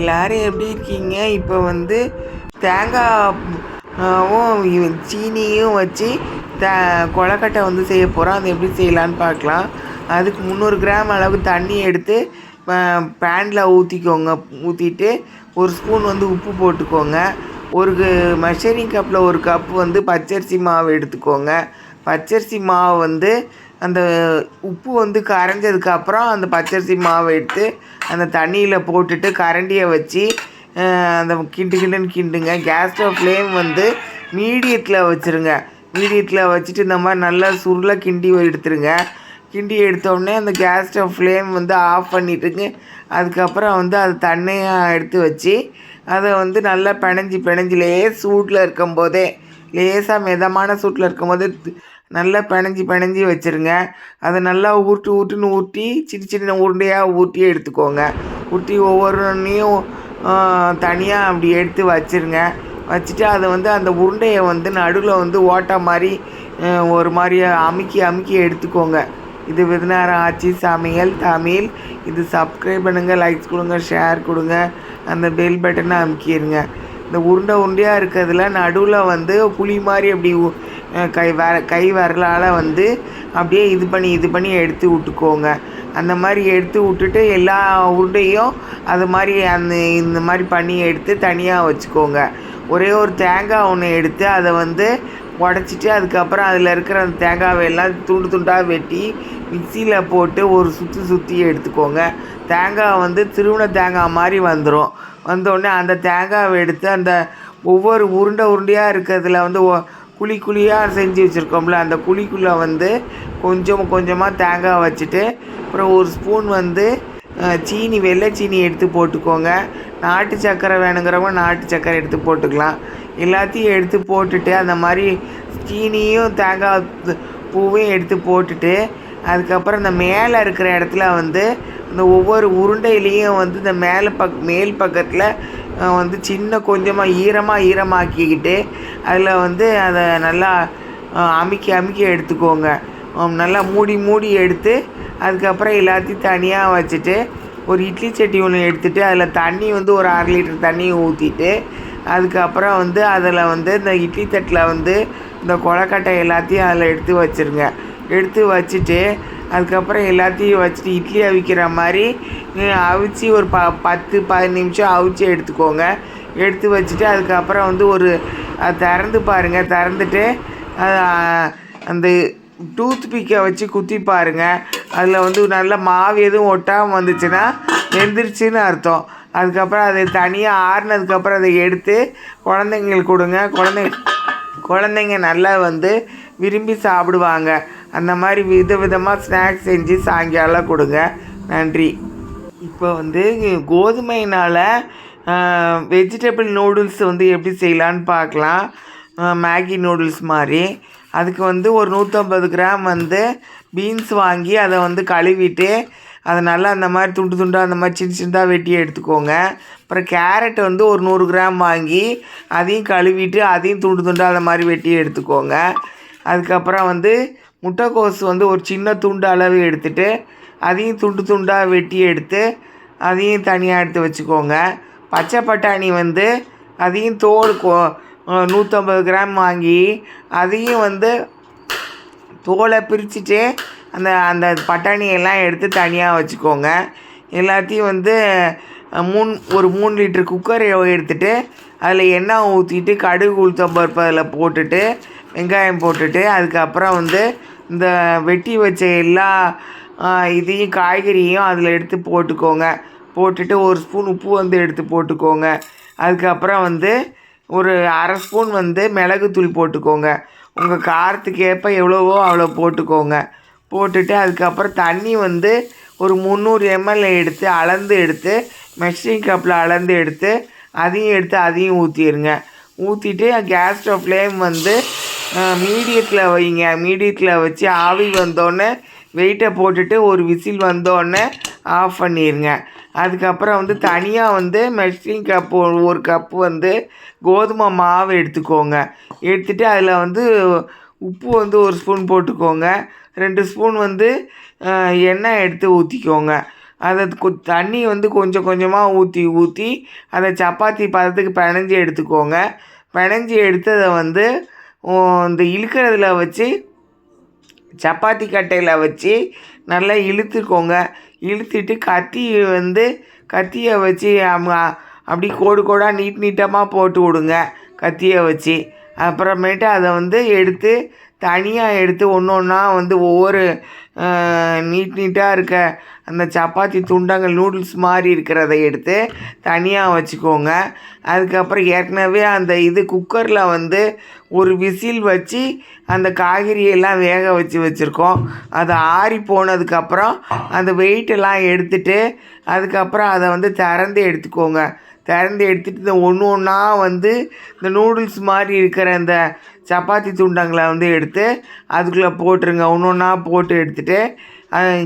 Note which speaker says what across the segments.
Speaker 1: எல்லாரும் எப்படி இருக்கீங்க? இப்போ வந்து தேங்காயும் சீனியும் வச்சு த கொழக்கட்டை வந்து செய்ய போகிறோம் அது எப்படி செய்யலான்னு பார்க்கலாம். அதுக்கு முந்நூறு கிராம் அளவு தண்ணி எடுத்து பேனில் ஊற்றிக்கோங்க ஊற்றிட்டு ஒரு ஸ்பூன் வந்து உப்பு போட்டுக்கோங்க. ஒரு மெஷரிங் கப்பில் ஒரு கப் வந்து பச்சரிசி மாவு எடுத்துக்கோங்க. பச்சரிசி மாவு வந்து அந்த உப்பு வந்து கரைஞ்சதுக்கு அப்புறம் அந்த பச்சரிசி மாவை எடுத்து அந்த தண்ணியில் போட்டுட்டு கரண்டியை வச்சு அந்த கிண்டு கிண்டுன்னு கிண்டுங்க. கேஸ் ஸ்டவ் ஃப்ளேம் வந்து மீடியத்தில் வச்சுருங்க. மீடியத்தில் வச்சுட்டு இந்த மாதிரி நல்லா சுருளை கிண்டி எடுத்துருங்க. கிண்டி எடுத்தோடனே அந்த கேஸ் ஸ்டவ் ஃப்ளேம் வந்து ஆஃப் பண்ணிட்டுங்க. அதுக்கப்புறம் வந்து அது தண்ணியாக எடுத்து வச்சு அதை வந்து நல்லா பிணைஞ்சி பிணைஞ்சி லேஸ் சூட்டில் இருக்கும்போதே லேசாக மிதமான சூட்டில் இருக்கும்போது நல்லா பிணைஞ்சி பிணைஞ்சி வச்சுருங்க. அதை நல்லா ஊட்டு ஊட்டுன்னு ஊட்டி சின்ன சின்ன உருண்டையாக ஊட்டி எடுத்துக்கோங்க. ஊட்டி ஒவ்வொன்றையும் தனியாக அப்படி எடுத்து வச்சுருங்க. வச்சுட்டு அதை வந்து அந்த உருண்டையை வந்து நடுவில் வந்து ஓட்டை மாதிரி ஒரு மாதிரி அமுக்கி அமுக்கி எடுத்துக்கோங்க. இது விருதுநகரம் ஆட்சி சமையல் தமிழ். இது சப்ஸ்கிரைப் பண்ணுங்கள் லைக்ஸ் கொடுங்க ஷேர் கொடுங்க. அந்த பெல் பட்டனை அமுக்கிடுங்க இந்த உருண்டை உருண்டையாக இருக்கிறதுல நடுவில் வந்து புளி மாதிரி அப்படி உ- கை வர கை விரலால் வந்து அப்படியே இது பண்ணி இது பண்ணி எடுத்து விட்டுக்கோங்க. அந்த மாதிரி எடுத்து விட்டுட்டு எல்லா உருண்டையும் அது மாதிரி அந்த இந்த மாதிரி பண்ணி எடுத்து தனியாக வச்சுக்கோங்க. ஒரே ஒரு தேங்காய் ஒன்று எடுத்து அதை வந்து உடச்சிட்டு அதுக்கப்புறம் அதில் இருக்கிற அந்த தேங்காவை எல்லாம் துண்டு துண்டாக வெட்டி மிக்சியில் போட்டு ஒரு சுற்றி சுற்றி எடுத்துக்கோங்க. தேங்காய் வந்து திருவண தேங்காய் மாதிரி வந்துடும் வந்தோடனே அந்த தேங்காவை எடுத்து அந்த ஒவ்வொரு உருண்டை உருண்டையாக இருக்கிறதுல வந்து குழி குழியாக செஞ்சு வச்சுருக்கோம்ல அந்த குழிக்குள்ளே வந்து கொஞ்சம் கொஞ்சமாக தேங்காய் வச்சுட்டு அப்புறம் ஒரு ஸ்பூன் வந்து சீனி வெள்ளை சீனி எடுத்து போட்டுக்கோங்க. நாட்டு சக்கரை வேணுங்கிறவங்க நாட்டு சக்கரை எடுத்து போட்டுக்கலாம். எல்லாத்தையும் எடுத்து போட்டுட்டு அந்த மாதிரி சீனியும் தேங்காய் பூவையும் எடுத்து போட்டுட்டு அதுக்கப்புறம் இந்த மேலே இருக்கிற இடத்துல வந்து இந்த ஒவ்வொரு உருண்டையிலையும் வந்து இந்த மேலே பக் மேல் பக்கத்தில் வந்து சின்ன கொஞ்சமாக ஈரமாக ஈரமாக்கிக்கிட்டு அதில் வந்து அதை நல்லா அமுக்கி அமுக்கி எடுத்துக்கோங்க. நல்லா மூடி மூடி எடுத்து அதுக்கப்புறம் எல்லாத்தையும் தனியாக வச்சுட்டு ஒரு இட்லி சட்டி ஒன்று எடுத்துகிட்டு அதில் தண்ணி வந்து ஒரு அரை லிட்டர் தண்ணி ஊற்றிட்டு அதுக்கப்புறம் வந்து அதில் வந்து இந்த இட்லி தட்டில் வந்து இந்த கொழக்கட்டை எல்லாத்தையும் அதில் எடுத்து வச்சுருங்க. எடுத்து வச்சுட்டு அதுக்கப்புறம் எல்லாத்தையும் வச்சுட்டு இட்லி அவிக்கிற மாதிரி அவிச்சு ஒரு ப பத்து பதினஞ்சு நிமிஷம் அவிச்சு எடுத்துக்கோங்க. எடுத்து வச்சுட்டு அதுக்கப்புறம் வந்து ஒரு திறந்து பாருங்கள் திறந்துட்டு அந்த டூத் பிக்கை வச்சு குத்தி பாருங்கள் அதில் வந்து நல்ல மாவு எதுவும் ஒட்டாமல் வந்துச்சுன்னா வெந்துருச்சுன்னு அர்த்தம். அதுக்கப்புறம் அதை தனியாக ஆறுனதுக்கப்புறம் அதை எடுத்து குழந்தைங்களுக்கு கொடுங்க. குழந்தை குழந்தைங்க நல்லா வந்து விரும்பி சாப்பிடுவாங்க. அந்த மாதிரி வித விதமாக ஸ்நாக்ஸ் செஞ்சு சாயங்காலம் கொடுங்க. நன்றி. இப்போ வந்து கோதுமையினால் வெஜிடபிள் நூடுல்ஸ் வந்து எப்படி செய்யலான்னு பார்க்கலாம். மேகி நூடுல்ஸ் மாதிரி. அதுக்கு வந்து ஒரு நூற்றம்பது கிராம் வந்து பீன்ஸ் வாங்கி அதை வந்து கழுவிட்டு அதை நல்லா அந்த மாதிரி துண்டு துண்டாக அந்த மாதிரி சின்ன சின்னதாக வெட்டி எடுத்துக்கோங்க. அப்புறம் கேரட் வந்து ஒரு நூறு கிராம் வாங்கி அதையும் கழுவிட்டு அதையும் துண்டு துண்டாக அந்த மாதிரி வெட்டி எடுத்துக்கோங்க. அதுக்கப்புறம் வந்து முட்டைக்கோஸ் வந்து ஒரு சின்ன துண்டு அளவு எடுத்துட்டு அதையும் துண்டு துண்டாக வெட்டி எடுத்து அதையும் தனியாக எடுத்து வச்சுக்கோங்க. பச்சை பட்டாணி வந்து அதையும் தோல் கோ நூற்றம்பது கிராம் வாங்கி அதையும் வந்து தோலை பிரிச்சுட்டு அந்த அந்த பட்டாணியெல்லாம் எடுத்து தனியாக வச்சுக்கோங்க. எல்லாத்தையும் வந்து மூணு ஒரு மூணு லிட்டர் குக்கர் எடுத்துகிட்டு அதில் எண்ணெய் ஊற்றிட்டு கடுகு உளுத்தம்பருப்பு அதில் போட்டுட்டு வெங்காயம் போட்டுட்டு அதுக்கப்புறம் வந்து இந்த வெட்டி வச்ச எல்லா இதையும் காய்கறியும் அதில் எடுத்து போட்டுக்கோங்க. போட்டுட்டு ஒரு ஸ்பூன் உப்பு வந்து எடுத்து போட்டுக்கோங்க. அதுக்கப்புறம் வந்து ஒரு அரை ஸ்பூன் வந்து மிளகுத்தூள் போட்டுக்கோங்க. உங்கள் காரத்துக்கு ஏற்ப எவ்வளவோ அவ்வளோ போட்டுக்கோங்க. போட்டுட்டு அதுக்கப்புறம் தண்ணி வந்து ஒரு முந்நூறு எம்எல் எடுத்து அளந்து எடுத்து மெஷின் கப்பில் அளந்து எடுத்து அதையும் எடுத்து அதையும் ஊற்றிடுங்க ஊற்றிட்டு கேஸ் ஸ்டவ் ஃப்ளேம் வந்து மீடியத்தில் வைங்க. மீடியத்தில் வச்சு ஆவி வந்தோடனே வெயிட்டை போட்டுட்டு ஒரு விசில் வந்தோடனே ஆஃப் பண்ணிடுங்க அதுக்கப்புறம் வந்து தனியாக வந்து மெஷரிங் கப்பு ஒரு கப்பு வந்து கோதுமை மாவு எடுத்துக்கோங்க. எடுத்துகிட்டு அதில் வந்து உப்பு வந்து ஒரு ஸ்பூன் போட்டுக்கோங்க. ரெண்டு ஸ்பூன் வந்து எண்ணெய் எடுத்து ஊற்றிக்கோங்க அதை தண்ணி வந்து கொஞ்சம் கொஞ்சமாக ஊற்றி ஊற்றி அதை சப்பாத்தி பதத்துக்கு பிணைஞ்சி எடுத்துக்கோங்க. பிணைஞ்சி எடுத்ததை வந்து இந்த இழுக்கிறதுல வச்சு சப்பாத்தி கட்டையில் வச்சு நல்லா இழுத்துக்கோங்க. இழுத்துட்டு கத்தி வந்து கத்தியை வச்சு அப்படி கோடு கோடாக நீட் நீட்டமாக போட்டு விடுங்க கத்தியை வச்சு. அப்புறமேட்டு அதை வந்து எடுத்து தனியாக எடுத்து ஒன்று ஒன்றா வந்து ஒவ்வொரு நீட் நீட்டாக இருக்க அந்த சப்பாத்தி துண்டங்கள் நூடுல்ஸ் மாதிரி இருக்கிறத எடுத்து தனியாக வச்சுக்கோங்க. அதுக்கப்புறம் ஏற்கனவே அந்த இது குக்கரில் வந்து ஒரு விசில் வச்சு அந்த காய்கறியெல்லாம் வேக வச்சு வச்சுருக்கோம். அது ஆறி போனதுக்கப்புறம் அந்த வெயிட்டெல்லாம் எடுத்துட்டு அதுக்கப்புறம் அதை வந்து திறந்து எடுத்துக்கோங்க. திறந்து எடுத்துகிட்டு இந்த ஒன்று ஒன்றா வந்து இந்த நூடுல்ஸ் மாதிரி இருக்கிற அந்த சப்பாத்தி துண்டங்களை வந்து எடுத்து அதுக்குள்ளே போட்டுருங்க. ஒன்று ஒன்றா போட்டு எடுத்துகிட்டு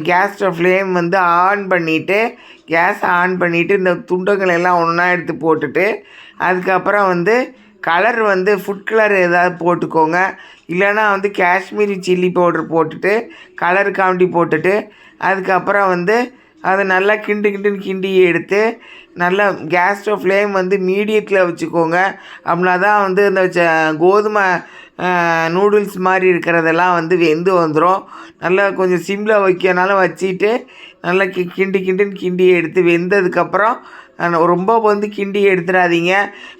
Speaker 1: கேஸ் ஃப்ளேம் வந்து ஆன் பண்ணிவிட்டு கேஸ் ஆன் பண்ணிவிட்டு இந்த துண்டங்களை எல்லாம் ஒன்றா எடுத்து போட்டுட்டு அதுக்கப்புறம் வந்து கலர் வந்து ஃபுட் கலர் ஏதாவது போட்டுக்கோங்க. இல்லைன்னா வந்து காஷ்மீரி சில்லி பவுடர் போட்டுட்டு கலர் காமெடி போட்டுட்டு அதுக்கப்புறம் வந்து அதை நல்லா கிண்டு கிண்டுன்னு கிண்டி எடுத்து நல்லா கேஸ் ஸ்டவ் ஃப்ளேம் வந்து மீடியத்தில் வச்சுக்கோங்க. அப்படின்னா தான் வந்து இந்த ச- கோதுமை நூடுல்ஸ் மாதிரி இருக்கிறதெல்லாம் வந்து வெந்து வந்துடும் நல்லா கொஞ்சம் சிம்மில் வைக்கனால வச்சுட்டு நல்லா கி கிண்டி கிண்டுன்னு கிண்டி எடுத்து வெந்ததுக்கப்புறம் ரொம்ப வந்து கிண்டி எடுத்துடாதீங்க.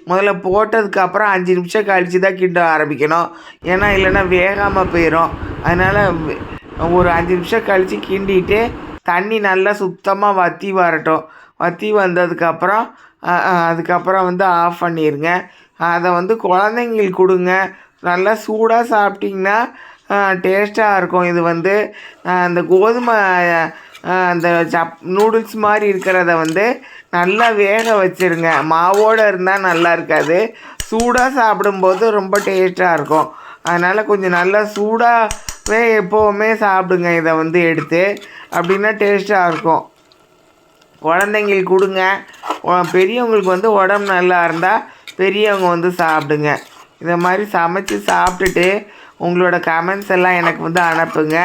Speaker 1: முதல்ல போட்டதுக்கப்புறம் அஞ்சு நிமிஷம் கழித்து தான் கிண்ட ஆரம்பிக்கணும். ஏன்னா இல்லைன்னா வேகாமல் போயிடும் அதனால் ஒரு அஞ்சு நிமிஷம் கழித்து கிண்டிட்டு தண்ணி நல்லா சுத்தமாக வற்றி வரட்டும். வற்றி வந்ததுக்கப்புறம் அதுக்கப்புறம் வந்து ஆஃப் பண்ணிடுங்க அதை வந்து குழந்தைங்களுக்கு கொடுங்க. நல்லா சூடாக சாப்பிட்டிங்கன்னா டேஸ்ட்டாக இருக்கும். இது வந்து அந்த கோதுமை அந்த சப் நூடுல்ஸ் மாதிரி இருக்கிறத வந்து நல்லா வேக வச்சிருங்க. மாவோடு இருந்தால் நல்லா இருக்காது. சூடாக சாப்பிடும்போது ரொம்ப டேஸ்ட்டாக இருக்கும். அதனால் கொஞ்சம் நல்லா சூடாக எப்போவுமே சாப்பிடுங்க இதை வந்து எடுத்து. அப்படின்னா டேஸ்ட்டாக இருக்கும். குழந்தைங்களுக்கு கொடுங்க. பெரியவங்களுக்கு வந்து உடம்பு நல்லா இருந்தால் பெரியவங்க வந்து சாப்பிடுங்க. இதை மாதிரி சமைச்சு சாப்பிட்டுட்டு உங்களோட கமெண்ட்ஸ் எல்லாம் எனக்கு வந்து அனுப்புங்க.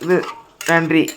Speaker 1: இது நன்றி.